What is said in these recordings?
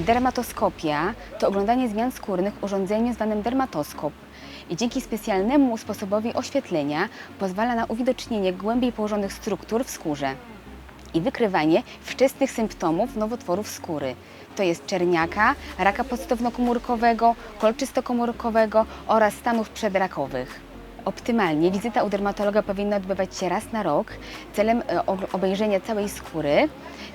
Dermatoskopia to oglądanie zmian skórnych w urządzeniu zwanym dermatoskop. I dzięki specjalnemu sposobowi oświetlenia pozwala na uwidocznienie głębiej położonych struktur w skórze i wykrywanie wczesnych symptomów nowotworów skóry. To jest czerniaka, raka podstawnokomórkowego, kolczystokomórkowego oraz stanów przedrakowych. Optymalnie wizyta u dermatologa powinna odbywać się raz na rok celem e, ob- obejrzenia całej skóry.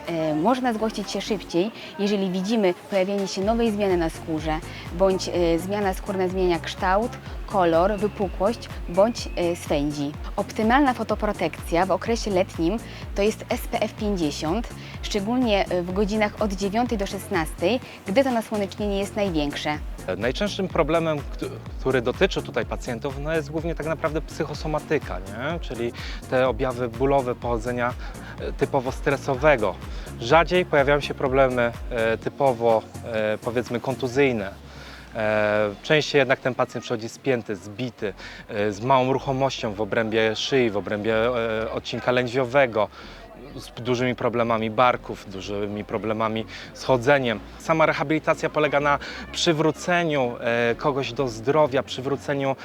E, Można zgłosić się szybciej, jeżeli widzimy pojawienie się nowej zmiany na skórze, bądź e, zmiana skórna zmienia kształt, kolor, wypukłość bądź e, swędzi. Optymalna fotoprotekcja w okresie letnim to jest SPF 50, szczególnie e, w godzinach od 9 do 16, gdy to nasłonecznienie jest największe. Najczęstszym problemem, któ- który dotyczy tutaj pacjentów, no jest głównie tak naprawdę psychosomatyka, nie? czyli te objawy bólowe pochodzenia e, typowo stresowego. Rzadziej pojawiają się problemy e, typowo e, powiedzmy kontuzyjne. E, Częściej jednak ten pacjent przychodzi spięty, zbity, e, z małą ruchomością w obrębie szyi, w obrębie e, odcinka lędźwiowego, z dużymi problemami barków, dużymi problemami z chodzeniem. Sama rehabilitacja polega na przywróceniu kogoś do zdrowia, przywróceniu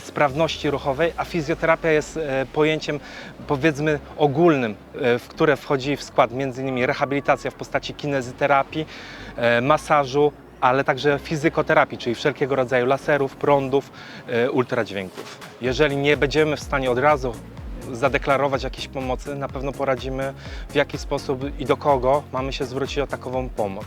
sprawności ruchowej, a fizjoterapia jest pojęciem powiedzmy ogólnym, w które wchodzi w skład m.in. rehabilitacja w postaci kinezyterapii, masażu, ale także fizykoterapii, czyli wszelkiego rodzaju laserów, prądów, e, ultradźwięków. Jeżeli nie będziemy w stanie od razu zadeklarować jakiejś pomocy, na pewno poradzimy w jaki sposób i do kogo mamy się zwrócić o takową pomoc.